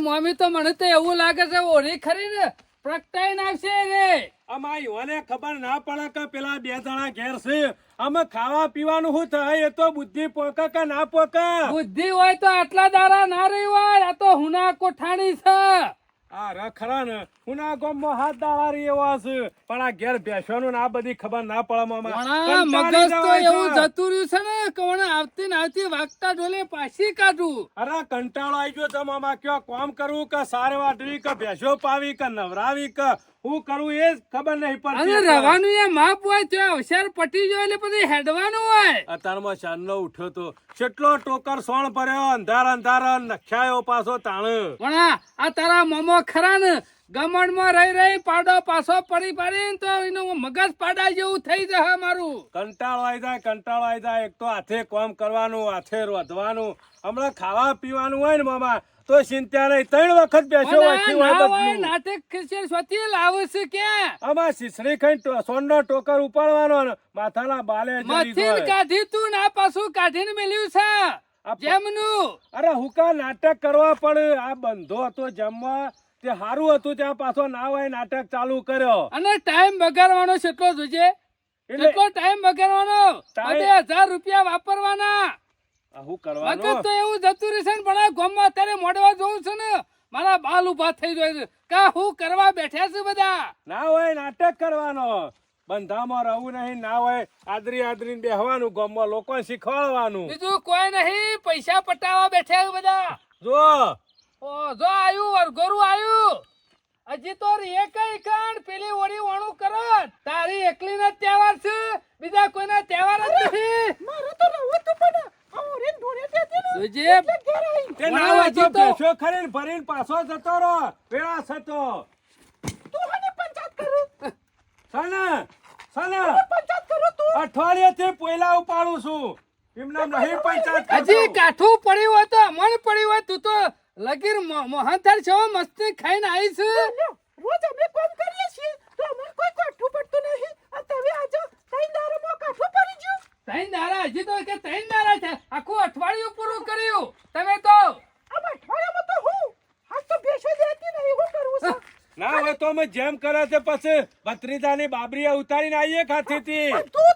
Mummy તો મને તો એવું લાગે છે ઓરી ખરી ને પ્રગટાઈ નાખશે રે. આમાં યુવાને ખબર ના પડે કે પેલા બે જણા ઘેર છે. અમે ખાવા પીવાનું શું થાય એ તો બુદ્ધિ પોકે કે ના પોકે? બુદ્ધિ હોય તો આટલા દારા ના રહી હોય આ તો હુના કોઠાણી છે. આ રખરા ને હુના ગામમાં હાથ દાવારી એવા છે. પણ આ ઘેર બેસવાનું આ બધી ખબર ના પડે મામા મગજ તો એવું જતું રહ્યું છે ને કે આવતી ને આવતી વાગતા ડોલે પાછી કાઢું. અરે કંટાળો આવી ગયો છે મામા કયો કામ કરવું કે સારે વાટવી કે ભેંસો પાવી કે નવરાવી કે હું કરવું એ ખબર નહીં અને પડતી રવાનું એ માપ હોય હોશિયાર પટી જાય એટલે પછી હેડવાનું હોય. અત્યારમાં ચાંદલો ઉઠ્યો તો કેટલો ટોકર સોણ ભર્યો અંધાર અંધાર નખ્યાયો પાછો તાણ. આ તારા મોમો ખરા ને? ગમણમાં રહી રહી પાડો પાછો પડી પડી તો એનું મગજ પાડા જેવું થઈ જશે મારું. કંટાળો આવી જાય કંટાળો આવી જાય. એક તો હાથે કામ કરવાનું હાથે રોધવાનું. હમણાં ખાવા પીવાનું હોય ને મામા તો ચિંતા નહીં ત્રણ વખત બેસો. નાટક ખીચડી સ્વતી લાવે છે ક્યાં આમાં શીસડી ખાઈ સોનનો ટોકર ઉપાડવાનો માથાના બાલે મથીન કાઢી તું ના પાછું કાઢીને મેલ્યું છે. જેમનું અરે હુકા નાટક કરવા પડે આ બંધો હતો જમવા. તે સારું હતું ત્યાં પાછો નાવાય નાટક ચાલુ કર્યો. અને ટાઈમ બગાડવાનો કેટલો જોજે કેટલો ટાઈમ બગાડવાનો? હજાર રૂપિયા વાપરવાના. હું શું વખત તો એવું જતું રહેશે ને પણ ગામમાં અત્યારે મોડવા જોઉં છું ને મારા બાલ ઊભા થઈ જાય કા હું કરવા બેઠ્યા છે બધા? ના હોય નાટક કરવાનો. બંધામાં રહું નહીં ના હોય આદરી આદરી બેહવાનું ગામમાં લોકોને શીખવાડવાનું. બીજું કોઈ નહીં પૈસા પટાવા બેઠ્યા બધા. જો ઓ જો આયુ વરઘોરું આયુ. હજી તો રે કઈ કાંડ પેલી ઓડી વણું કરો. તારી એકલી ના તહેવાર છે. બીજા કોઈના તહેવાર જ નથી. મારે તો રહેવું તું પણ ઓરેન ઢોળે તે હતી ને જોજે એટલે ઘેર આઈ. તે ના વણા તો હજી ખરીન ભરીન પાછો જતો રહો. વેળા સતો તું. હને પંચાયત કરું? સાના સાના પંચાયત કરું તું? અઠવાડિયેથી પોયલા ઉપાડું છું. એમને નહીં પંચાયત હજી કાઠું પડ્યું હોય તો મન પડ્યું હોય તું તો લગીર મોહનથાળ છો? મસ્તી ખાઈને આવી છે રોજ અમે કોમ કરીએ છીએ તો અમાર કોઈ કાઠું પડતું નહીં. અને તમે આજે ત્રણ દારૂમાં કાઠું પડી ગયું. તૈન દારા હજી તો કે તૈન દારા છે. આખું અઠવાડિયું પૂરું કર્યું. તમે તો? આમ અઠવાડિયામાં તો હું? આજ તો બેસો દેતી નહીં હું કરવું છું? ના હોય તો અમે જેમ કરે છે પછી ભત્રીજાની બાબરીએ ઉતારીને આવીએ ખાતીથી બધું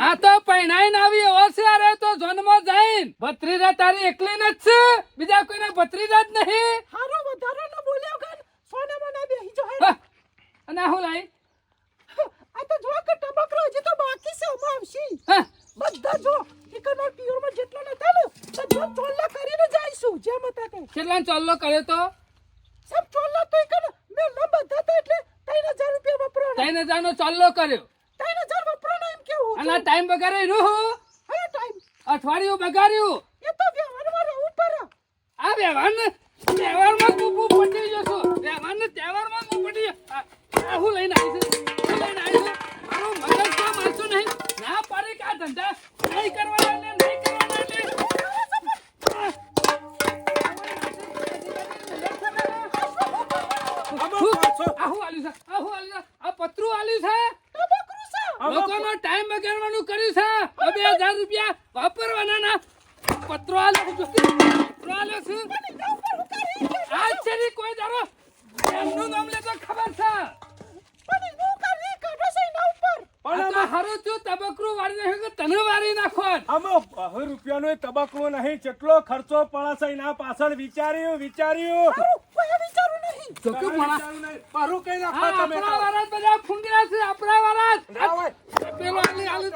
આ તો પૈણાઈને આવી એવો છે અરે તો જોનમાં જઈન ભત્રીજા તારી એકલી ન જ છે? બીજા કોઈના ભત્રીજા જ નહીં? હારો વધારો ન બોલ્યો ગન સોનામાં ના બેહી જો હે. અને હું લાઈ? આ તો જો કે ટબકરો હજી તો બાકી છે આમાં આવશે. હા. બધા જો એકનો પિયોરમાં જેટલો ન નતા ને બધો ચોલ્લો કરીને જઈશું જેમ હતા તે કેટલા ચોલ્લો કર્યો તો? સબ ચોલ્લો તો એકન મેં ન બધા તો એટલે 3000 રૂપિયા ત્રણ હજાર નો ચોલ્લો કર્યો 3000 વપરાણા એમ કેવું અને ટાઈમ બગાડે રૂ હા. ટાઈમ અઠવાડિયું બગાડ્યું. એ તો વ્યવહારમાં રહેવું પડે આ વ્યવહાર ને તહેવારમાં તું હું પટી જશો વ્યવહાર ને તહેવારમાં હું પટી આ હું લઈને આવી છું. હું લઈને આવી છું. મારું મગજ તો મારશું નહીં. ના પાડે કે આ ધંધા નહીં કરવાના બગાડવાનું કર્યું છે? બે હજાર રૂપિયા વાપરવાના ના. પત્રો આલો પત્રો આલો છું આજ છે કોઈ દાડો. એમનું નામ લે તો ખબર છે. પણ હું કરી કાઢો છે એના ઉપર પણ આ તો આમાં હારું થયું તબકરું વાળી નાખ્યું તને વાળી નાખો આમાં બહુ રૂપિયાનો તબક્કો નહીં કેટલો ખર્ચો પડે છે એના પાછળ વિચાર્યું વિચાર્યું. મારું કોઈ વિચારું નહીં. જો કે મણા. મારું કઈ નાખો તમે આપણા વારા બધા ફૂંગરા છે આપણા હોય. પેલો આલી આલી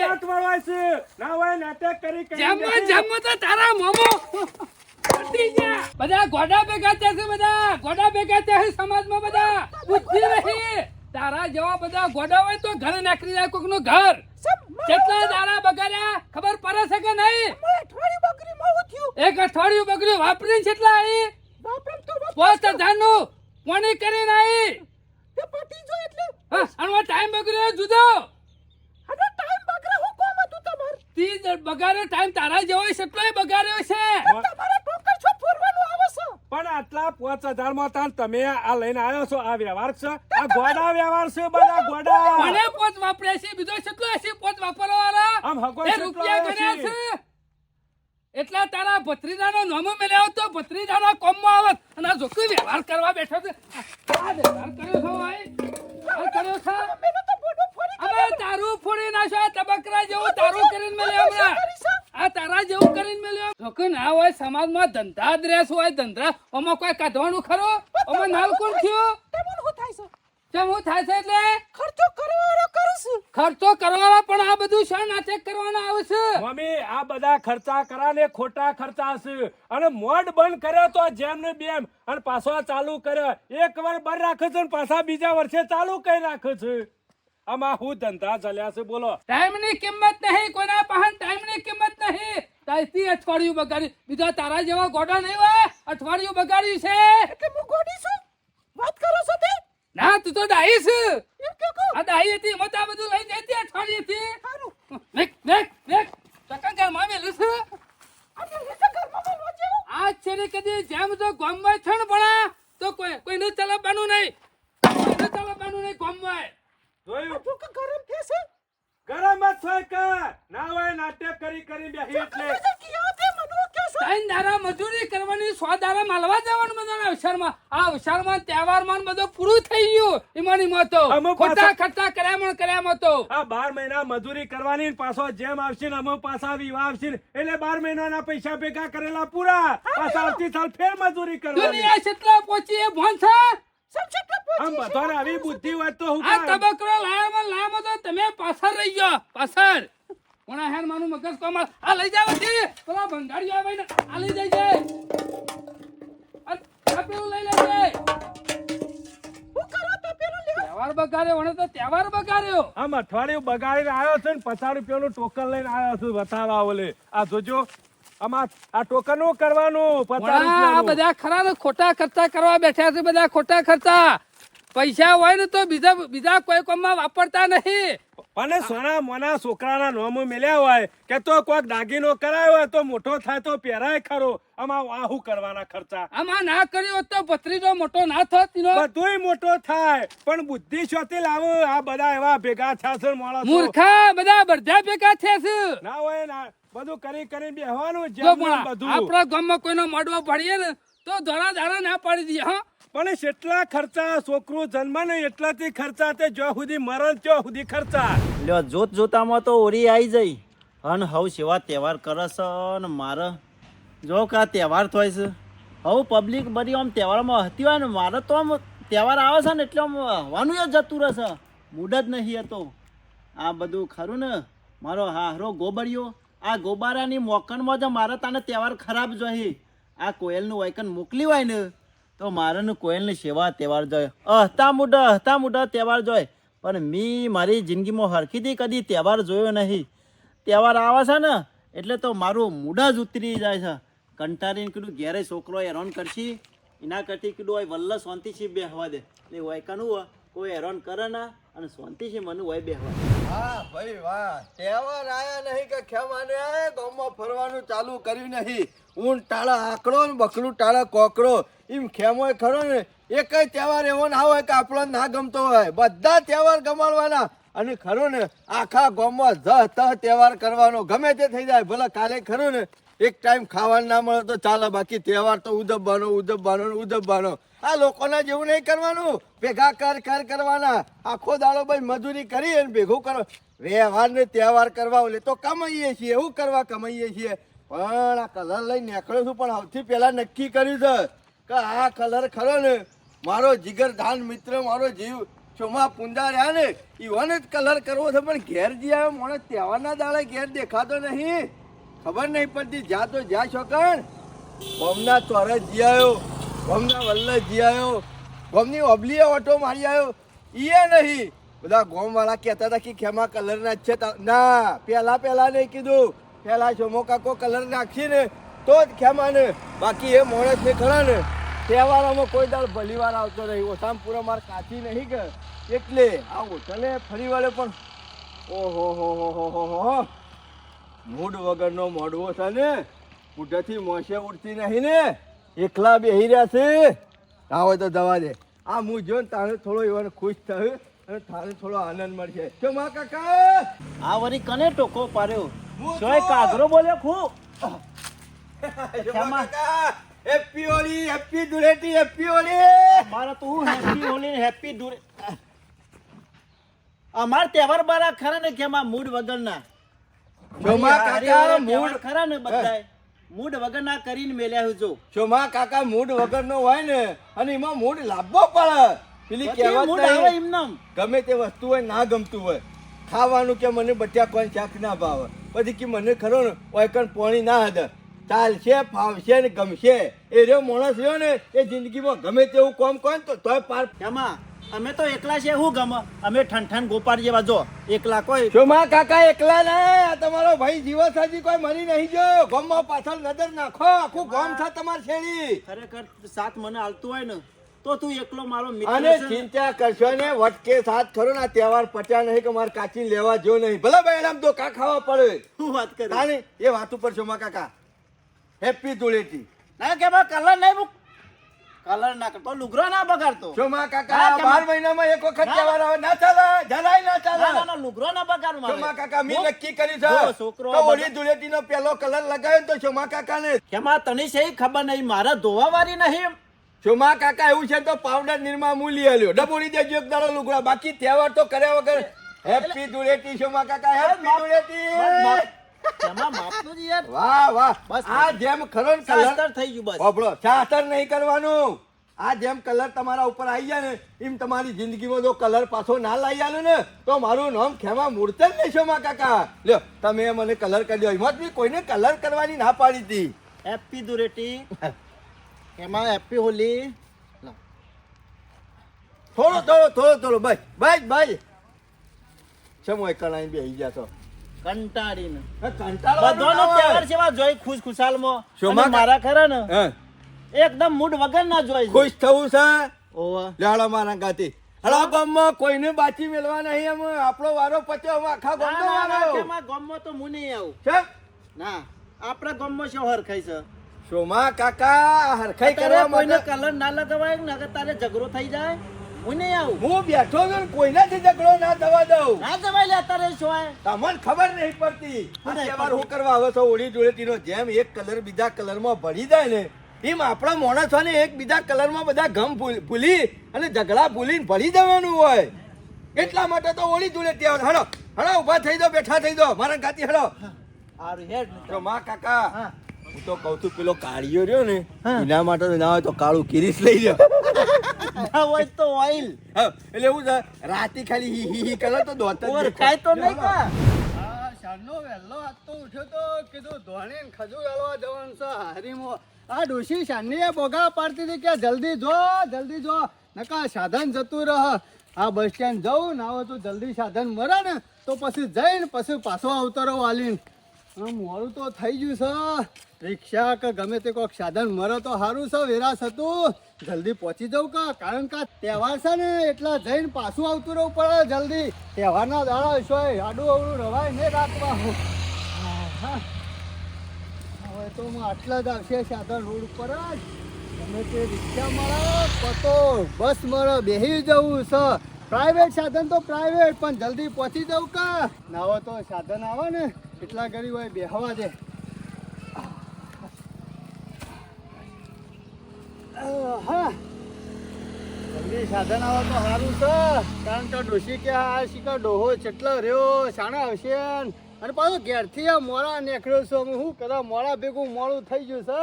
દાંત વળવાય છે. ના હોય નાટક કરી કરી જમવા જમવા તો તારા મોમો. બધા ગોડા ભેગા થયા છે બધા. ગોડા ભેગા થયા છે સમાજમાં બધા. બુદ્ધિ રહી. તારા જેવા બધા ગોડા હોય તો ઘર નાખી જાય કોકનું ઘર કેટલા દાડા બગાડ્યા ખબર પડે છે કે નહીં? અઠવાડિયું બકરી માં થયું? એક અઠવાડિયું બગડ્યું વાપરીને કેટલા આવી બાપરે તો પોસ્ટ હજારનું કોની કરીને આવી તે પટી જો એટલે. ટાઈમ બગડ્યો જુદો. હવે ટાઈમ બગડે હું કોમ હતું તમાર? તી બગાડ્યો ટાઈમ તારા જેવો છે એટલો બગાડ્યો છે? તમારે ટોકર છો ફોરવાનું આવે છે. પણ આટલા પાંચ હજારમાં તાન તમે આ લઈને આવ્યો છો આ વ્યવહાર છે? આ ગોડા વ્યવહાર છે બધા ગોડા. મને પોત વાપરે છે? બીજો કેટલો હશે પોત વાપરવા વાળા આમ હકો રૂપિયા ગણ્યા છે? છે એટલા તારા ભત્રીજાનો નામો મેલ્યો તો ભત્રીજાના કોમમાં આવત અને આ જોકે વ્યવહાર કરવા બેઠો છે. આ વ્યવહાર કર્યો છો ભાઈ? આ કર્યો છે? હવે તારું ફોડી નાખ્યો આ તબકરા જેવું તારું કરીને મેલે હમણાં. આ તારા જેવું કરીને મેલે જોકે ના હોય સમાજમાં ધંધા દ્રેસ હોય ધંધા ઓમાં કોઈ કાઢવાનું ખરો? ઓમાં નાલ કોણ થયો તમન હું થાય છે? કેમ હું થાય છે એટલે? ખર્ચો કરવાનો કરું છું. ખર્ચો કરવાનો પણ આ બધું શા નાટક કરવાના આવે છે? મમ્મી આ બધા ખર્ચા કરાને ખોટા ખર્ચા છે. અને મોડ બંધ કર્યો તો જેમ ને બેમ. અને પાછો ચાલુ કર્યો. એક વાર બંધ રાખે છે અને પાછા બીજા વર્ષે ચાલુ કરી રાખે છે? આમાં હું ધંધા ચાલ્યા છે બોલો. ટાઈમની કિંમત નહીં કોઈના પાસે ટાઈમની કિંમત નહીં. તારથી અઠવાડિયું બગાડ્યું બીજા તારા જેવા ગોડા નહીં હોય અઠવાડિયું બગાડ્યું છે. એટલે હું ગોડી છું? વાત કરો છો તે ના તું તો ડાહી છે. એમ કે કહું? આ ડાહી હતી મત આ બધું લઈ જતી અઠવાડિયેથી. સારું દેખ દેખ દેખ ચક્કરમાં મેલું છે. આપણે લીધા ઘરમાં બોલવા જેવું આ છે ને કદી જેમ તો ગોમમાં છણ ને ભણા તો કોઈ કોઈને ચલાવવાનું નહીં કોઈને ચલાવવાનું નહીં ગોમમાં જોયું તું કે ગરમ થશે ગરમ જ થાય કે ના હોય નાટક કરી કરી બેહી એટલે તમે જે કીધું તે મને કહો છો ત્રણ દાડા મજૂરી કરવાની સો દાડા માલવા જવાનું બધાના અવસરમાં. આ અવસરમાં તહેવારમાં બધું પૂરું થઈ ગયું ઈમાની મતો. ખોટા પાછા- ખર્ચા કર્યામાં કર્યામાં તો આ બાર મહિના મજૂરી કરવાની પાછો જેમ આવશે ને અમે પાછા વિવાહ આવશે એટલે બાર મહિનાના પૈસા ભેગા કરેલા પૂરા. પાછા આવતી સાલ ફેર મજૂરી કરવાની. દુનિયા કેટલા પહોંચી એ ભણ છે આમ બધાને આવી બુદ્ધિ હોય તો હું આ તબકરો લાયામાં લાયામાં તો તમે પાછળ રહી ગયો પાછળ. કોણા હેર માનું મગજ કોમળ આ લઈ જાવ છે પેલા ભંગાડીઓ આવે ને આ લઈ જાય છે આ આ પેલું લઈ લેજે. હું કરો તો પેલું લે તહેવાર બગાડ્યો વણે તો તહેવાર બગાડ્યો. આમ અઠવાડિયું બગાડીને આવ્યો છે ને પચાસ રૂપિયાનું ટોકન લઈને આવ્યો છું બતાવા ઓલે. આ જોજો આમાં આ ટોકન કરવાનું આ બધા ખરા ને ખોટા ખર્ચા કરવા બેઠા છે બધા ખોટા ખર્ચા. પૈસા હોય ને તો બીજા બીજા કોઈ કોમમાં વાપરતા નહીં. અને સોના મોના છોકરાના નોમો મેલ્યા હોય કે તો કોઈક દાગીનો કરાયો હોય તો મોટો થાય તો પહેરાય ખરો. આમાં આહુ કરવાના ખર્ચા? આમાં ના કર્યો તો ભત્રીજો મોટો ના થત બધુંય મોટો થાય પણ બુદ્ધિ શોથી લાવો આ બધા એવા ભેગા થયા છે મોળા મૂર્ખા બધા બધા ભેગા થયા છે. ના હોય ના બધું કરી કરી બેહવાનું જો જેમ બધું. આપણા ગામમાં કોઈનો મોડવો ભણીએ ને તો ધોળા ધારા ના પાડી દઈએ હા. પણ જેટલા ખર્ચા છોકરું જન્મ ને એટલાથી ખર્ચા તે જો સુધી મરણ ત્યાં સુધી ખર્ચા. લ્યો જોત જોતામાં તો ઓરી આવી જઈ. અન હવ સેવા તહેવાર કરે છે ને મારે. જો કા તહેવાર થાય છે. હવ પબ્લિક બધી આમ તહેવારમાં હતી હોય ને મારે તો આમ તહેવાર આવે છે ને એટલે આમ હવાનું જ જતું રહેશે મૂડ જ નહીં હતો આ બધું ખરું ને? મારો હારો ગોબરિયો આ ગોબારાની મોકનમાં જ મારે તાને તહેવાર ખરાબ જોઈએ આ કોયલનું વાયકન મોકલી હોય ને? તો મારાને કોયલની સેવા તહેવાર જોઈએ અહતા મોઢા અહતા મોઢા તહેવાર જોઈએ પણ મી મારી જિંદગીમાં હરખીથી કદી તહેવાર જોયો નહીં. તહેવાર આવે છે ને, એટલે તો મારું મૂડા જ ઉતરી જાય છે. કંટાળીને કીધું, ઘેરે છોકરો હેરાન કરશી. એના કરતી કીધું હોય વલ્લ, શાંતિથી બેહવા દે. એટલે હોય કાનું કોઈ હેરાન કરે ના અને શાંતિથી મને હોય બેહવા. હા, ભાઈ વાહ. તહેવાર આયા નહીં કે ખેમાને ગામમાં ફરવાનું ચાલુ કર્યું નહીં. ઊંટ ટાળા આકડો ને બકલું ટાળા કોકડો. એમ ખેમોય ખરો ને એક તહેવાર એવો ના હોય કે આપણો ના ગમતો હોય. બધા તહેવાર ગમાડવાના. અને ખરો ને, આખા ગામમાં ધ તહ તહેવાર કરવાનો ગમે તે થઈ જાય. ભલે કાલે ખરો ને, એક ટાઈમ ખાવાનું ના મળે તો ચાલે, બાકી તહેવાર તો ઉજવવાનો ઉજવવાનો ને ઉજવવાનો. આ લોકોના જેવું નહીં કરવાનું. ભેગા કર કર કરવાના. આખો દાડો ભાઈ મજૂરી કરી અને ભેગું કરો. વ્યવહાર ને તહેવાર કરવા ઓલે તો કમાઈએ છીએ, એવું કરવા કમાઈએ છીએ. પણ આ કલર લઈ નીકળ્યો છું, પણ સૌથી પહેલા નક્કી કર્યું છે કે આ કલર ખરો ને, મારો જીગરધાન મિત્ર, મારો જીવ ચોમા પૂંજા રહ્યા ને, ઈવોને જ કલર કરવો છે, પણ ઘેર જે આવ્યો માણસ તહેવારના દાડે ઘેર દેખાતો નહીં. ખબર નહીં પડતી, જ્યાં તો જ્યાં છોકણ ગોમના ચોરે જી આવ્યો, ગોમના વલ્લભ જી આવ્યો, ગોમની ઓબલીએ ઓટો મારી આવ્યો. ઈએ નહીં. બધા ગોમવાળા કહેતા હતા કે ખેમા કલર ના જ છે. ના, પહેલા પહેલા નહીં કીધું. પહેલા ચોમો કાકો કલર નાખીને, તો જ ખેમા ને બાકી એ મોણસ ને ખરા ને તહેવારોમાં કોઈ દાળ ભલીવાર આવતો નહીં. ઓછામાં પૂરો માર કાચી નહીં કે. એટલે આ ચલે ફરી વળે પણ ઓહો, હો હો હો હો હો. મૂડ વગરનો મોડવો છે ને. મોઢેથી મોસે ઉડતી નહીં ને. એકલા બેહી રહ્યા છે. આવો તો દવા દે. આ હું જો ને તારે થોડો એવાને ખુશ થયું અને તારે થોડો આનંદ મળશે. તો મા કાકા. આ વરી કને ટોકો પાડ્યો? તો- કાગરો બોલ્યો ખૂબ. Happy Holi happy Dhuleti happy Holi મારા તો હું હેપી હોલી હેપી ધૂળે અમાર તહેવાર બારા ખરા ને કે એમાં મૂડ વગરના. હરી કાકા મૂડ ખરા ને બધાય. મૂડ વગરના કરીને મેલ્યા હું જો. શોભા કાકા મૂડ વગરનો હોય ને અને એમાં મૂડ લાવવો પડે. પેલી કહેવત મૂડ આવે નહીં, ગમે તે વસ્તુ હોય ના ગમતું હોય. ખાવાનું કે મને બટ્યા કોઈ ચાક ના ભાવે. પછી કે મને ખરો ને ઓય કણ પોણી ના હદે. ચાલશે ફાવશે ને ગમશે. એ રહ્યો માણસ રહ્યો ને એ જિંદગીમાં ગમે તેવું કોમ કોણ તો તોય પાર એમાં અમે તો એકલા છે શું ગમે? અમે ઠંઠન ગોપાલ જેવા જો એકલા કોઈ શોમા કાકા એકલા ને આ તમારો ભાઈ જીવો સાજી કોઈ મરી નહીં જો ગામમાં પાછળ નજર નાખો આખું ગામ છે તમાર છેડી ખરેખર સાથ મને હાલતું હોય ને તો તું એકલો મારો મિત્ર અને ચિંતા કરશો ને વટકે સાથ ખરો ના તહેવાર પચ્યા નહીં કે મારે કાચી લેવા જો નહીં. ભલે ભાઈ આમ તો કા ખાવા પડે. શું વાત કરે તાને એ વાત ઉપર શોમા કાકા. હેપી ધૂળેટી. ના કે ભાઈ કલર નહીં કલર ના કરતો લુગરો ના બગાડતો. શોમા કાકા? ના, કે બાર મા- મહિનામાં એક વખત તહેવાર આવે. ના ચાલે જરાય ના ચાલે. ના ના લુગરો ના બગાડ મારે. શોમા કાકા મેં નક્કી કરી છે. છોકરો તો ઓલી ધૂળેટી નો પેલો કલર લગાવ્યો તો તો શોમા કાકા ને કેમાં તને છે ખબર નહીં? મારા ધોવા વાળી નહીં શોમા કાકા એવું છે તો પાવડર નિર્મા મૂલી આલ્યો. ડબોડી દેજો એક દાડો લુગડા. બાકી તહેવાર તો કર્યા વગર હેપી ધૂળેટી સોમા કાકા? હેપી ધૂળેટી! વાહ વાહ. બસ. આ જેમ ખરો ને કલર થઈ ગયું બસ. ઓપડો શાસ્ત્ર નહીં કરવાનું. આ જેમ કલર તમારા ઉપર આવી જાય ને એમ તમારી જિંદગીમાં જો કલર પાછો ના લાવી આલો ને તો મારું નામ ખેમા જ નહીં શોમા કાકા? લ્યો તમે મને કલર કરી દો. એમાં કોઈને કલર કરવાની ના પાડી હતી. હેપી ધૂળેટી. એમાં હેપી હોલી. થોડો થોડો થોડો થોડો બસ બસ બસ સમય કણાઈ બેસી ગયા છો? કંટાળીને. બધાનો ના હોય. તહેવાર જેવા જોઈ ખુશ ખુશાલમાં અને મારા ખરા ને? એકદમ મૂડ વગર ના જોઈ ખુશ થવું છે? ઓવા. લાડો મારા ગાતી. હલો ગામમાં કોઈને બાચી મેળવા નહીં એમ. આપણો વારો પત્યો આખા ગામનો વારો. ગામમાં તો હું નહીં આવું? છે? ના આપણા ગામમાં શું હરખાઈ છે. શોમા કાકા હરખાઈ કરવા કોઈને કલર ના લગાવાય ને અગર તારે ઝઘડો થઈ જાય હું નહીં આવું. હું બેઠો છું ને કોઈનાથી ઝઘડો ના થવા દઉં. ના જવાય લે તારે શું હોય તમને ખબર નહીં પડતી. તહેવાર. હું કરવા આવે છો ઓળી ધૂળેટીનો જેમ એક કલર બીજા કલરમાં ભળી જાય ને એમ આપણા માણસોને એક બીજા કલરમાં બધા ગમ ભૂલ- ભૂલી અને ઝઘડા ભૂલીને ભળી જવાનું હોય. એટલા માટે તો ઓળી ધૂળેટી આવે હળો હળો ઊભા થઈ જાઓ બેઠા થઈ જાઓ મારા ગાતી હળો. હારું હેડ. તો માં કાકા હા. હું તો કહું છું પેલો કાળિયો રહ્યો ને એના માટે ના હોય તો કાળું કિરીસ લઈ લ્યો. ના હોય તો ઓઇલ એટલે એવું છે રાતી ખાલી હી હી હી કરો તો દોત. ખાય તો નહીં કા? શાનનો વહેલો આજ તો ઉઠ્યો તો કીધું ધોળીને ખજૂર હાલવા જવાનું છે. હારીમો આ ડોશી શાનની બોગા પાડતી હતી કે જલ્દી જો જલ્દી જો. નકા સાધન જતું રહ. આ બસ સ્ટેન્ડ જવું ના હોય તો જલ્દી સાધન મરે ને તો પછી જઈને પછી પાછો આવતો રહો વાલીને મોડું તો થઈ ગયું છે. રિક્ષા કે ગમે તે કોઈક સાધન મરે તો સારું છે, વેરાસ હતું. જલ્દી પહોંચી જાઉં કા? કારણ કે તહેવાર છે ને, એટલા જઈને પાછું આવતું રહેવું પડે જલ્દી. તહેવારના દાડા હોય આડું અવડું રવાય ને રાખવા. હવે તો હું આટલા જ આવશે સાધન રોડ ઉપર જ. ગમે તે રિક્ષા મળે, પતો, બસ મળે બેસી જવું છે. પ્રાઇવેટ સાધન તો પ્રાઇવેટ પણ જલ્દી પહોંચી જવું કા? ના હોય તો સાધન આવે ને, એટલા ગરીબ હોય બેહવા દે. હા જલ્દી સાધન આવે તો સારું છે, કારણ કે ડોસી કે આ શીખર ડોહો કેટલો રહ્યો સાણા આવશે અને પાછું ઘેરથી આ મોડા નીકળ્યો છું અમે શું કરા મોડા ભેગું મોડું થઈ ગયું છે.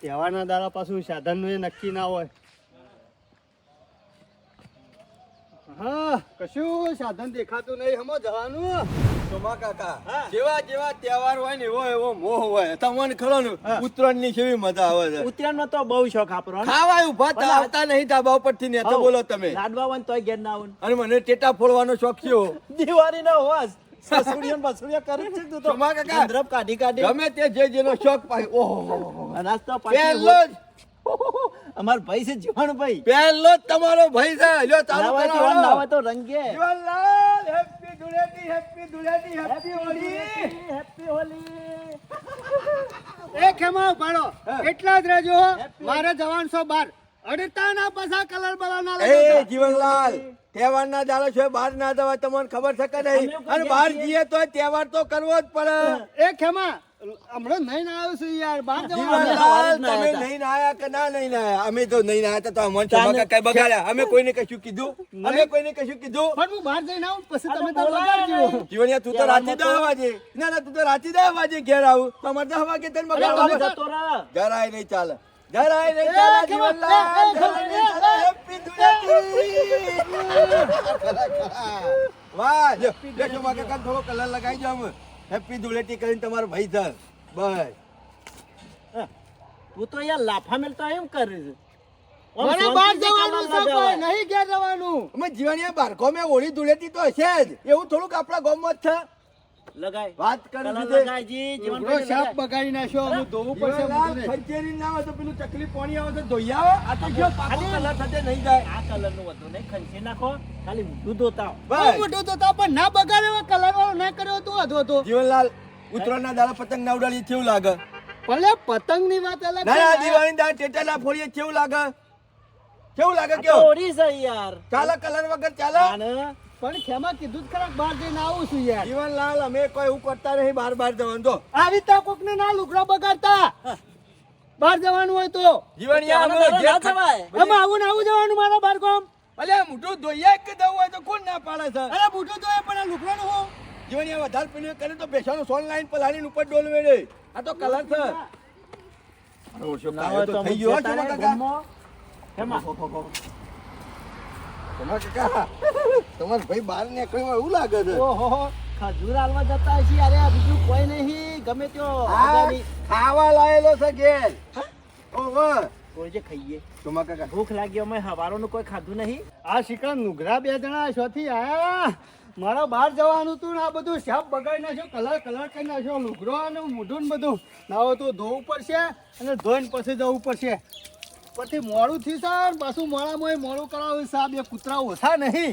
તહેવારના દાડા પાછું સાધનનું એ નક્કી ના હોય. હા કશું સાધન દેખાતું નહીં હમો જવાનું. શોમા કાકા જેવા જેવા તહેવાર હોય ને એવો એવો મોહ હોય. તમને ખરો ને ઉત્તરાયણની કેવી મજા આવે છે? ઉત્તરાયણમાં તો બહુ શોખ આપણો હે? ઊભા પણ આવતા નહીં ધાબા ઉપરથી ને તો બોલો તમે. લાડવા હોય ને તોય ઘેર ના આવું. અને મને ટેટા ફોડવાનો શોખ થયો. દિવાળી નો હોસ સસુડિયન બસુડિયા કરે છે તું તો. શોભા કાકા. કાઢી કાઢી. ગમે તે જે જેનો શોખ પાય ઓહો. અનાજ તો પાછી અમાર ભાઈ છે જીવણ ભાઈ. પહેલો જ તમારો ભાઈ છે. લ્યો ચાલુ કરો. તો ના તો રંગે. Jivanlal happy Dhuleti happy Dhuleti happy Holi. Happy Holi એ ખેમા ઉભાડો એટલા જ રહેજો મારે જવાનું છો બાર અડતા ના પાછા કલર બલર ના એ લગાવતા. તહેવાર ના દાડો છે બહાર ના જવાય તમને ખબર છે કે નહીં? અને બહાર. જઈએ. તો તહેવાર તો કરવો જ પડે. એ ખેમા હમણાં નહીં આવ્યો છું યાર બહાર જીવનલાલ, તમે નહીં નાયા કે ના નહીં નાયા અમે તો નહીં નાયા તો મન ચાલે. ચમકા કઈ બગાડ્યા. અમે કોઈને કશું કીધું? અમે કોઈને કશું કીધું? પણ હું બહાર જઈને આવું પછી તમે તો બગાડજો. નહીં. તું તો રાતે દસ વાગે ના ના તું તો રાતે દસ વાગે ઘેર આવું. તો અમારે વાગે તને જતો રહે. જરાય નહીં ચાલે. નહીં નહીં Happy ધૂળેટી. વાહ જો દેખો માં કાકા થોડો કલર લગાવી દો અમે હેપી ધૂળેટી કરીને તમારો ભાઈ સર બસ. તું તો યાર લાફા મેલતા એમ કરે છે. મને બહાર જવાનું છે કોઈ નહીં ઘેર જવાનું. અમે જીવનિયા બારકો મેં હોળી ધૂળેટી તો હશે જ. એવું થોડુંક આપણા ગામમાં જ છે. લગાય. વાત કરી લગાયજી, જીવનભાઈ શાપ બગાડી નાખ્યો અમે ધોવું પડશે ખંચેરી ના આવે તો પેલું ચકલી પાણી આવે તો ધોઈ આવો? આ તો જો પાકો કલર થતે નહીં જાય. આ કલરનું વધુ નહીં ખંચી નાખો ખાલી મોઢું ધોતા આવો. બહુ બસ મોટો તો તો પણ ના બગાડ્યો કલર વાળો ના કર્યો તો હતો તો જીવનલાલ ઉત્તરાયણના દાડા પતંગ ના ઉડાડીએ કેવું લાગે? ભલે પતંગની વાત અલગ ના છે ના ને. દિવાળી દાડા ટેટા ના ફોડીએ કેવું લાગે? કેવું લાગે કેવું ઓરી છે યાર. ચાલે કલર વગર ચાલે? પણ ખેમા કીધું જ ખરા બહાર જઈને આવું છું યાર. જીવનલાલ અમે કોઈ હું કરતા નહીં બાર બાર જવાનું. તો આવી તો કોક ને ના લુગડા બગાડતા. બહાર જવાનું હોય તો. જીવનિયા અમે તહેવારનો જવાય. અમે આવું ને આવું જવાનું મારા બાર ગામ. અલે મોઢું ધોઈએ કે દવું હોય તો કોણ ના પાડે છે? અરે બુઢો ધોઈએ પણ આ લુગડાનું હું? જીવનિયા વધારે પીને કરે તો બેસવાનું સોન લાઈન પલાળીને ઉપર ડોલવે રે આ તો કલર છે. ઓછો કાયો તો તો થઈ ગયો છે કાકા. ચમા કાકા તમારા ભાઈ બહાર નીકળ્યો એવું લાગે છે? ઓહો ખજૂર હાલવા જતા છીએ અરે આ બીજું કોઈ નહીં ગમે ત્યો. ખાવા લાયેલો છે ઘેર. ઓહો. કોઈ જે ખાઈએ. ચમા કાકા. ભૂખ લાગી અમે હવારોનું કોઈ ખાધું નહીં. આ શિકાર નુગરા બે જણા શોથી આયા મારા બહાર જવાનું તું ને આ બધું શાપ બગાડી નાખ્યો કલર કલર કરી નાખ્યો લુગરો અને મોઢું ને બધું. ના હોય તો ધોવું પડશે અને ધોઈને પછી જવું પડશે. પછી મોડું થયું સર પાછું મોડામાં મોડું કરાવ્યું સાહેબ. એ કૂતરા ઓછા નહીં.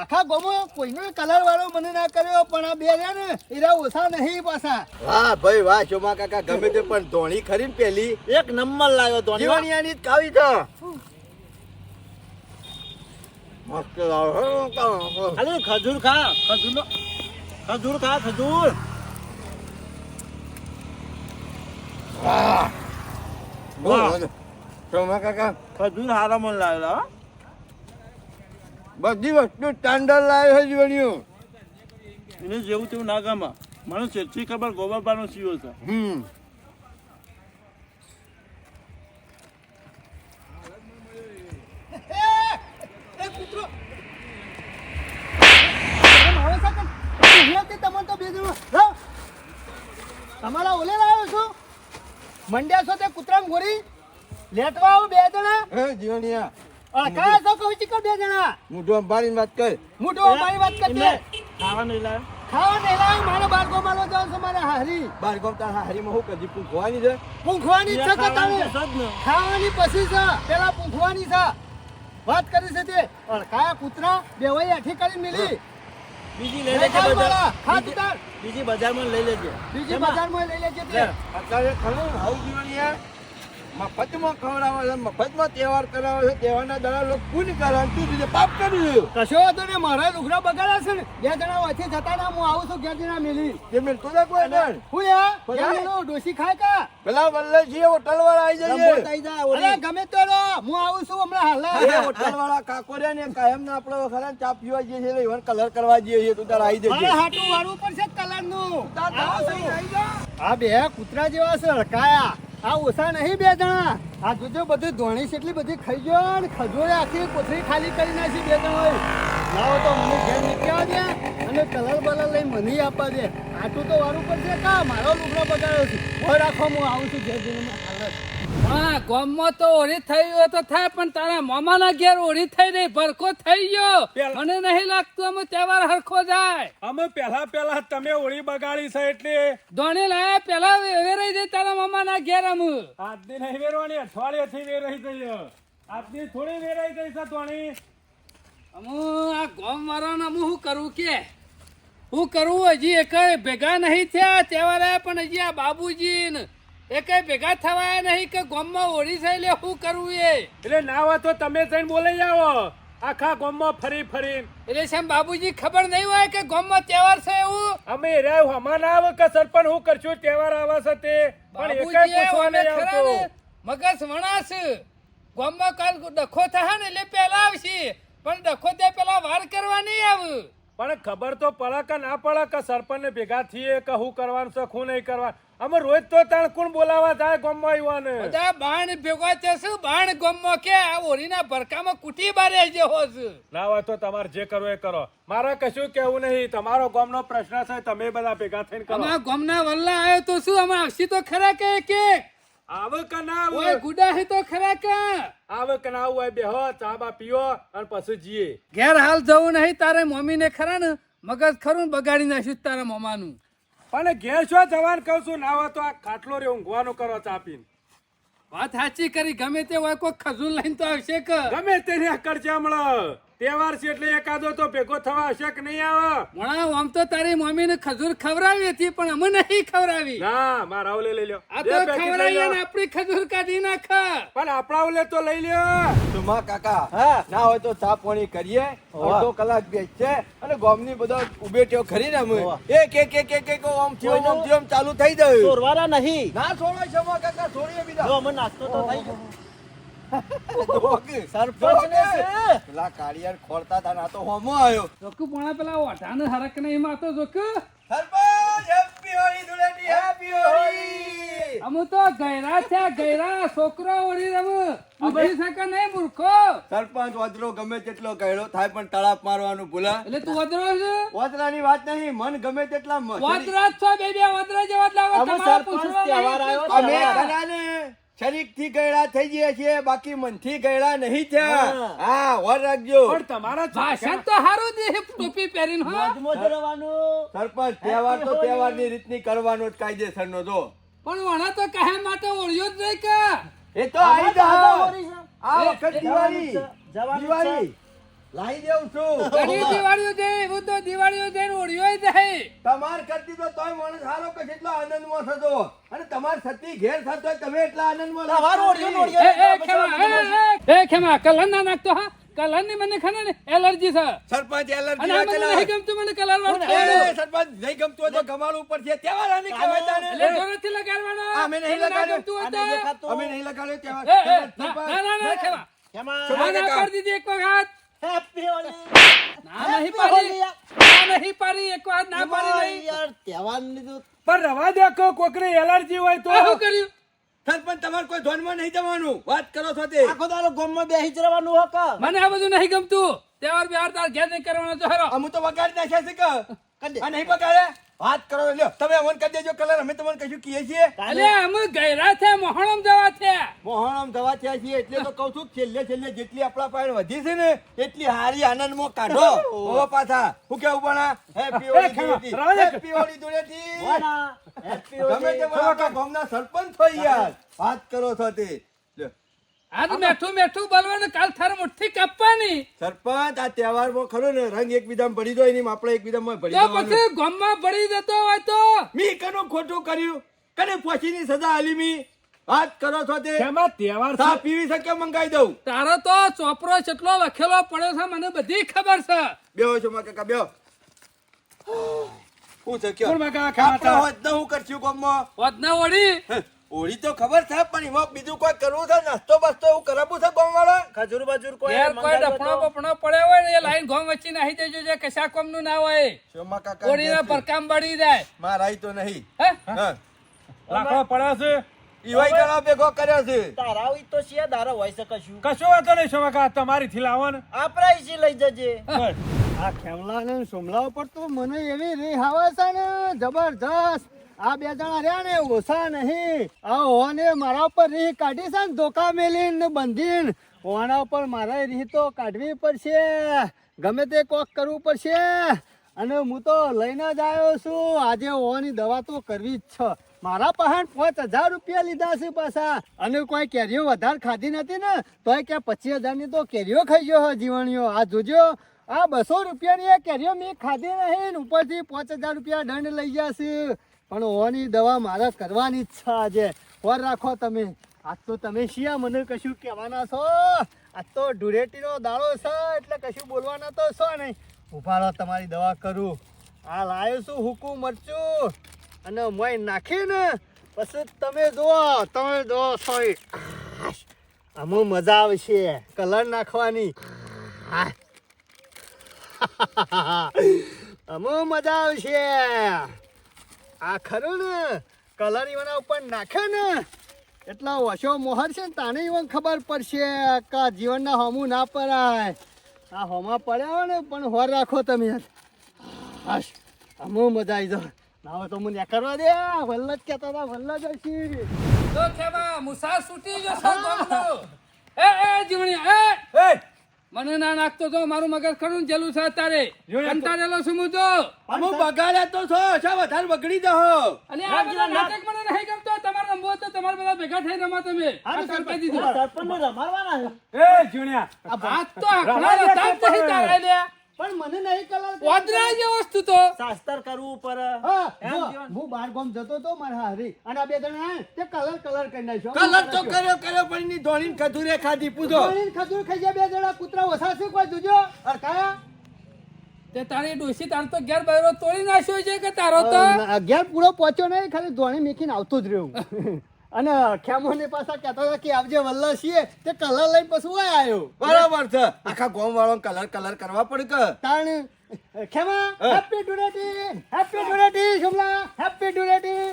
આખા ગમો કોઈનો કલર વાળો મને ના કર્યો પણ આ બે રહ્યા ને એરા ઓછા નહીં પાછા. વાહ ભાઈ વાહ ચોમા કાકા ગમે તે પણ ધોણી ખરી ને પેલી. એક નંબર લાવ્યો ધોણી. જીવનિયાની જ કાવી તો મસ્ત લાવો હો, ખાલી ખજૂર ખા. ખજૂર ખજૂર ખા ખજૂર. વાહ. ચોમા કાકા. ખજૂર હારા મને લાવેલા બધી વસ્તુ સ્ટાન્ડર્ડ લાવ્યો છે જીવનિયો એને જેવું તેવું ના ગમે. મને છેલ્લી ખબર ગોબરબાનો સીઓ છે. હમ. લાવ. તમારા ઓલે મંડ્યા છો તે કૂતરામ ગોરી? લેટવા આવો બે જણા? હે જીવનિયા અડકાયા છો કહું છું બે જણા? મોઢું અંબારી વાત કર. મોટો અંબારી વાત કરજે. એમને ખાવા નહીં લાવ ખાવા નહીં લાવ મારે બાળકો મારો જાવ છો મારે હારી. બાર ગામ હારી માં હું કદી પૂંખવાની છે? પૂંખવાની છે કે ખાવાની તમે. ખાવાની પછી છે. પેલા પૂંખવાની છે. વાત કરી છે તે. અડકાયા કૂતરા બેવાઈ આઠી કરી મિલી. બીજી લઈ લેજે બજાર. બીજી- બીજી બજારમાં લઈ લેજે. બીજી બજારમાં લઈ લેજે તે. અત્યારે ખરું આવું જીવનિયા મફતમાં ખવડાવે છે મફતમાં તહેવાર કરાવે છે તહેવારના દડા લોકો કરે તું બીજે પાપ કરી રહ્યો કશો વાંધો નહીં મારા લુગડા બગાડ્યા છે ને બે જણા વચ્ચે જતા ના હું આવું છું ઘેર જણા મિલી? જે મેં તું કોઈ ડર હું? યાર ડોસી ખાય કા? પેલા વલ્લજી હોટલ વાળા આવી જઈએ જાય અરે ગમે તો રો હું આવું છું હમણાં હાલ. હોટલ વાળા કાકોરિયા ને કાયમ ના આપડે ખરા ચા પીવા જઈએ છીએ એટલે કલર કરવા જઈએ છે તું તાર આવી જજે. હાટું વાળવું પડશે કલરનું તાર આવી જા. આ બે કૂતરા જેવા છે હડકાયા આ ઓછા નહીં બે જણા. આ જોજો બધું ધોણી છે એટલી બધી ખાઈ ગયો ને ખજૂરી આખી કોથળી ખાલી કરી નાખી બે જણા લાવો તો મને ઘેર નીકળ્યા દે અને કલર બલર લઈ મને આપવા દે. આટલું તો વારું પડશે. કા મારો લુગડો બગાડ્યો છે? હોય રાખો, હું આવું છું. ઘેર જઈને હાલત હા ગામમાં તો ઓરી થઈ ગયો તો થાય પણ તારા મામાના ઘેર ઓરી થઈ નહીં ભરખો થઈ ગયો. મને નહીં લાગતું અમે તહેવાર હરખો જાય. અમે પહેલા પહેલા તમે ઓળી બગાડી છે એટલે ધોણી લાયા પેલા વેરાઈ જાય તારા મામાના ઘેર અમે. આજની નહીં વેરવાની અઠવાડિયેથી વેરાઈ ગઈ આજની થોડી વેરાઈ ગઈ છે ધોણી અમુ આ ગામ વાળાને અમુ શું કરવું કે? હું કરવું હજી એક ભેગા નહીં થયા તહેવાર પણ હજી આ બાબુજી ને એકેય ભેગા થવાયા નહીં કે ગામમાં ઓળી થઈ લે શું કરવું એ? એટલે ના હોય તો તમે જઈને બોલાઈ જાઓ. આખા ગોમમાં ફરી ફરી. એટલે શેમ બાબુજી ખબર નહીં હોય કે ગોમમાં તહેવાર છે એવું? અમે રહ્યા હમણાં ના આવે કે સરપંચ હું કરશું તહેવાર આવે છે તે. પણ એકાય પૂછવા નહીં આવતો. મગજ વણાશ. ગામમાં કાલ ડખો થાય ને એટલે પહેલા આવશે. પણ ડખો ત્યાં પેલા વાર કરવા નહીં આવ. પણ ખબર તો પડે કે ના પડે કે સરપંચ ને ભેગા થઈએ કે હું કરવાનું છે હું નહીં કરવાનું. અમે રોજ તો તાણ કોણ બોલાવા થાય ગોમમાં યુવાને બધા બાણ ભેગો થશે બાણ ગોમમાં કે આ ઓરીના ભરકામાં કુટી બારે જે હોસ ના હોય તો તમારે જે કરો એ કરો. મારે કશું કેવું નહીં. તમારો ગોમનો પ્રશ્ન છે તમે બધા ભેગા થઈને કરો. અમારા ગોમના વલ્લા આવ્યો તો શું? અમે આવશી તો ખરા કે કે? આવે કે ના હોય આવે ગુડા તો ખરા કે? આવે કે ના હોય બેહો ચા બા પીઓ અને પછી જીએ. ઘેર હાલ જવું નહીં તારે મમ્મીને ખરા ને? મગજ ખરું બગાડી નાખ્યું તારા મમાનું. પણ ઘેર શું જવાન કહું છું ના હોય તો આ ખાટલો રે ઊંઘવાનું કરો ચાપીને વાત સાચી કરી ગમે તે હોય કોઈ ખજૂર લઈને તો આવશે કે? ગમે તેને કરજે હમણાં. તહેવાર છે એટલે એકાદો તો ભેગો થવા હશે કે નહીં આવે? વણા આમ તો તારી મમ્મીને ખજૂર ખવડાવી હતી પણ અમે નહીં ખવડાવી. ના મારા ઓલે લઈ લ્યો. આ તો ખવડાવી. અને આપણી ખજૂર કાઢી નાખ. પણ આપણા ઓલે તો લઈ લ્યો. સુમા કાકા હા. ના હોય તો ચા પાણી કરીએ. અડધો કલાક બેસશે અને ગામની બધા ઉભેટ્યો ખરી ને અમે. એક એક એક એક એક ઓમ થયો ઓમ થયો ચાલુ થઈ જાય ચોરવાના નહીં. ના છોડો સુમા કાકા છોડીએ બીજા. અમે નાસ્તો તો થઈ ગયો. સરપંચ ને છે. પેલા કાળિયાર ખોરતા હતા ને તો હોમો આવ્યો. જોકુ પણ પેલા ઓઢાને હરક નહીં માતો જોકુ. Sarpanch happy Holi Dhuleti happy Holi. અમુ તો ગયરા છે ગયરા છોકરો ઓળી રમ. ઊભી શકે નહીં મૂર્ખો. સરપંચ વજરો ગમે તેટલો કહેલો થાય પણ તળાપ મારવાનું ભૂલા. એટલે તું વદરો છે? વજરાની વાત નહીં મન ગમે તેટલા જ છો બે બે વદરા જેવા જ તમારા પૂછવા આવ્યો અમે કદાને શરીકથી ગયડા થઈ ગયા છે બાકી મનથી ગયડા નહીં થયા. હા. વર રાખજો. પણ તમારા ભાષણ તો સારું દે ટોપી પહેરીને હો. સરપંચ તહેવાર તો રીતની કરવાનો જ કાયદેસરનો જો પણ વણા તો કહે માટે ઓળ્યો જ નહીં કે. એ તો આવી જા આ વખત દિવાળી. દિવાળી. લાવી દેઉં છું. ઘણી દિવાળીઓ છે હું તો દિવાળીઓ છે દે ઓળ્યો જાય તમાર કરતી તો તોય માણસ હારો કે કેટલો આનંદમાં થતો. અને તમાર સતી ઘેર થતો તમે એટલા આનંદમાં તમારો ઓળિયો નથી. એ ખેમા એ, ખેમા કલર ના નાખતો હા. કલરની મને ખાને ને એલર્જી છે. સરપંચ અને આ મને નહીં ગમતું મને કલર વાળું એ સરપંચ નહીં ગમતું તો તો ઉપર છે તેવા આને કહેવાય ને એટલે જોરેથી લગાડવાનો. અમે નહીં લગાડ્યો. અમે નહીં લગાડ્યો સરપંચ, ના ના, ના ખેમા. ખેમા. ના ના દીધી એક વખત. Happy હોલી ના નહીં પાડી. ના નહીં પાડી. એક ના પાડી નહીં. યાર તહેવારની લીધું. પણ રવા દે કો કોકરે એલર્જી હોય તો. શું કર્યું? સરપંચ તમારે કોઈ ધોનમાં નહીં જવાનું. વાત કરો છો તે. આખો દાડો ગામમાં બેસી જ રહેવાનું હક મને આ બધું નહીં ગમતું. તહેવાર બિહાર તાર ઘેર નહીં કરવાનો તો હરો. અમુ તો વગાડી નાખ્યા છે કે. કરી નહીં બગાડે વાત કરો લ્યો તમે અમન કહી દેજો કલર અમે તમને કશું કહીએ છીએ અરે અમે ગયરા છે મોહણમ જવા છે મોહણમ જવા થયા છીએ એટલે તો કહું છું છેલ્લે છેલ્લે જેટલી આપણા પાસે વધી છે ને એટલી હારી આનંદમાં કાઢો ઓ પાછા હું કેવું પણ હેપી હોળી ધૂળેટી રાવા દે. હેપી હોળી ધૂળેટી વાના. ગમે. તે ગામના સરપંચ થઈ યાર વાત કરો છો તે. આજ મેઠું મેઠું બોલવાનું કાલ થાર મુઠ્ઠી કાપવાની. સરપંચ આ તહેવારમાં ખરો ને રંગ એકબીજામાં ભરી દો એની આપણે એકબીજામાં ભરી તો દેવાનું પછી ગામમાં પડી જતો હોય તો? મી કનો ખોટું કર્યું? કને પોચીની સજા આલી મી? વાત કરો છો તે? તેમાં તહેવાર સા પીવી શકે મંગાઈ દઉં? તારો તો ચોપરો કેટલો લખેલો પડ્યો છે મને બધી ખબર છે. બેહો છો માં કાકા બેહો હું. છે માં હું કરશું ગામમાં? વધના ઓળી? હે, હોળી તો ખબર છે પણ એમાં બીજું કોઈ કરવું છે નાસ્તો બસ્તો એવું કરાવું છે ગામવાળા? ખજૂર બજૂર કોઈ યાર કોઈ ડફણો બફણો પડ્યો હોય ને એ લાઈન ગોમ વચ્ચે નાહી દેજો જે કશા કોમનું ના હોય. શોમા કાકા ઓળીના પરકામ બળી જાય. મારાય તો નહીં. હે? હા. રાખવા પડે છે? ઈવાય કરા ભેગો કર્યો છે. તારા હોય તો શિયા દારા હોય છે કશું. કશો વાતો નહીં શોભા કાકા તમારી થી લાવો ને આપણા ઈસી લઈ જજે. આ ખેમલા ને સોમલા ઉપર તો મને એવી રી હાવા છે ને જબરજસ્ત આ બે જણા રહ્યા ને, ઓછા નહીં. આ ઓને મારા ઉપર રીહ કાઢી છે ને મેલીને ને બંધીને. ઓના ઉપર મારે રીહ તો કાઢવી પડશે. ગમે તે કોક કરવું પડશે. અને હું તો લઈને જ આવ્યો છું. આજે ઓની દવા તો કરવી જ છે. મારા પાસે પાંચ હજાર રૂપિયા લીધા છે પાછા. અને કોઈ કેરીઓ વધારે ખાધી નથી ને, તોય કે પચીસ હજારની તો કેરીઓ ખાઈ ગયો જીવણીઓ. આ જોજો, આ બસો રૂપિયાની એ કેરીઓ મેં ખાધી નહીં ઉપરથી પાંચ હજાર રૂપિયા દંડ લઈ ગયા છે. પણ ઓની દવા મારા કરવાની ઈચ્છા આજે. ઓર રાખો તમે. આજ તો તમે શિયા મને કશું કહેવાના છો? આજ તો ઢુરેટીનો દાડો છે, એટલે કશું બોલવાના તો છો નહીં. ઊભા રહો, તમારી દવા કરું. આ લાયો છું હુકું મરચું. અને મોય નાખીને પછી તમે જુઓ તમે જુઓ સોય. આમાં મજા આવશે. કલર નાખવાની. આમાં મજા આવશે. આ ખરું ને? કલર ઇવન ઉપર નાખે ને? એટલા ઓછો મોહર છે ને તાને ઇવન ખબર પડશે કા જીવનના હોમું ના પડાય આ હોમાં પડ્યા હોય ને પણ હોર રાખો તમે હાશ આમાં મજા આવી જાવ. ના હોય તો મને કરવા દે. વલ્લજ કહેતા હતા વલ્લજ હશી તો ખેમા મુસા છૂટી જશો. એ એ જીવણી એ! એ! મને ના નાખતો તો મારું મગજ ખરું જેલું છે તારે કંટાળેલો છું હું તો. હું બગાડ્યા તો છો શા વધારે બગડી દો અને આ બધા નાટક મને નહીં ગમતો. તમારે રમવો તો તમારે બધા ભેગા થઈ રમા તમે. આ સરપાઈ દીધું રમાડવાના એ જુણ્યા. આ વાત તો આખલા હતા જ નહીં તારે લ્યા. પણ મને નહીં કલર ઓદરા જે વસ્તુ તો. શાસ્ત્ર કરવું પર હા બાર ગામ જતો તો મારા હારી. અને આ બે જણા તે કલર કલર કરી નાખ્યો. કલર તો કર્યો કર્યો પણ ની ધોળીન ખજૂરે ખાધી પૂછો ધોળીન ખજૂર ખાઈ ગયા બે જણા. કૂતરા ઓસા છે કોઈ જોજો? અરકાયા તે તારી ડોસી તાર તો ઘેર બહેરો તોડી નાખ્યો છે કે તારો તો? અગિયાર પૂરો પહોંચ્યો નહીં ખાલી ધોણી મેકીને આવતો જ રહ્યો. અને ખેમોને પાછા કહેતો હતો કે આવજે વલ્લા છીએ તે કલર લઈને પછી હોય આવ્યો બરાબર છે આખા ગોમ વાળો કલર કલર કરવા પડે કે તાણ ખેમા હેપી ડુરેટી હેપી ડુરેટી શુમલા હેપી ડુરેટી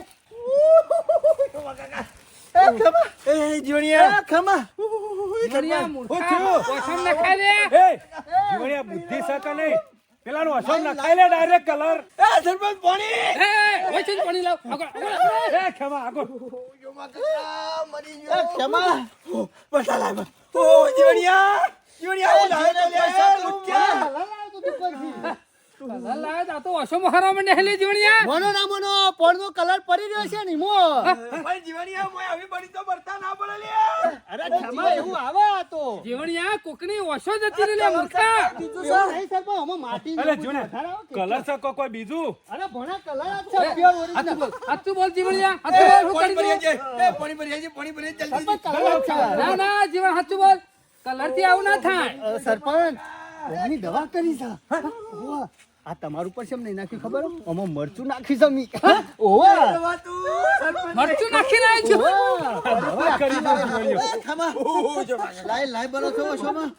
બુદ્ધિ છે નહીં પેલાનો અસર નખાઈ લે ડાયરેક્ટ કલર એ સરપંચ પાણી એ, ઓછું જ પાણી લાવ. આગળ, આગળ. એ ખેમા આગળ મરી ગયો ખમા પૈસા લાવ ઓ જીવણિયા જીવણિયા આવું લાવે તો લે લુચ્ચા. કલર લાવે આ તો ઓછો મહારા મંડે હેલી જીવણિયા. મોનો ના મોનો પડનો કલર પડી રહ્યો છે ને મો. પણ જીવણિયા મોય આવી બળી તો બરતા ના પડે લે. અરે ખેમા એવું આવે તો. જીવણિયા કોકની ઓછો જતી લે મૂર્ખા. એવું. નહીં સર પણ આમાં માટી અરે જોને વધારે આવે કે? કલર છે કો- કોઈ બીજું? અરે ભણા કલર જ છે પ્યોર ઓરિજિનલ. બોલ, હાથું બોલ જીવણિયા, હાથું બોલ, શું પાણી કરી ભરી એ પાણી ભરી જાય પાણી ભરી જલ્દી. કલર છે ના ના જીવણ હાથું બોલ. કલરથી આવું ના થાય. સરપંચ એની દવા કરી છે. આ તમારું પર છે એમ નહીં નાખ્યું ખબર? આમાં મરચું નાખી છે મી ઓવા! મરચું નાખી છો? શોમાં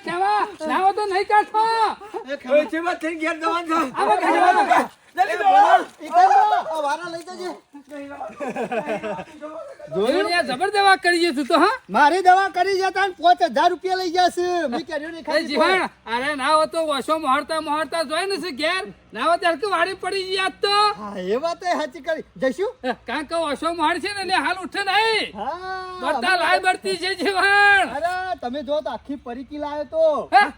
કેવા લાવો તો નહીં કાઢો એ છે વાત થઈ ગયા દવા છે. જલ્દી દવા કરી તું તો હા? મારી દવા કરી જતા પાંચ હજાર રૂપિયા લઈ જશે મેં કર્યો ને એ ખાલી જીવણ અરે ના હો તો વસો મોહરતા મોહરતા જોઈ ને છે ઘેર. ના હો ત્યારે વાડી પડી ગઈ તો. હા એ વાત સાચી કરી. જઈશું? કારણ કે વસો મોહર છે ને એટલે હાલ ઉઠે નહીં. હા બધા લાય બળતી છે જીવણ. અરે તમે જો તો આખી પરીકી લાયો તો?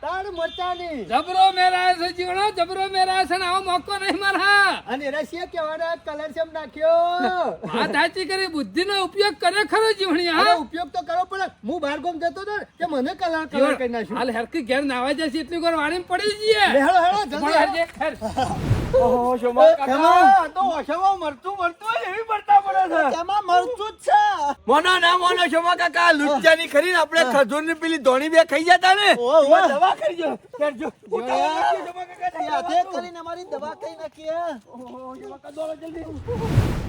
તાર મરચાની. જબરો મેરાય છે જીવણો જબરો મેરાય છે ને આવો મોકો નહીં મારા. અને રશિયા શિયા કેવાના કલર છે નાખ્યો? વાત સાચી કરી બુદ્ધિનો ઉપયોગ કરે ખરો જીવણી હા. ઉપયોગ તો કરો પણ હું બાર ગોમ જતો તો કે મને કલર કલર કરી નાખ્યો. હાલ હરકી ઘેર નાવા જશે એટલી વાર વાડી પડી જઈએ. હેળો હેળો જલ્દી હેર. ઓહો શોમા કાકા. તો ઓછામાં મરતું મરતું એવી પડતા પડે છે. એમાં મરચું જ છે? મોનો ના મોનો શોમા કાકા લુચ્ચાની ખરી આપણે ખજૂરની પેલી ધોણી બે ખાઈ જતા ને? ઓહો. દવા કરી કરજો હાથે કરીને અમારી દવા કઈ નાખી ઓહો શોમા કાકા દોડો જલ્દી.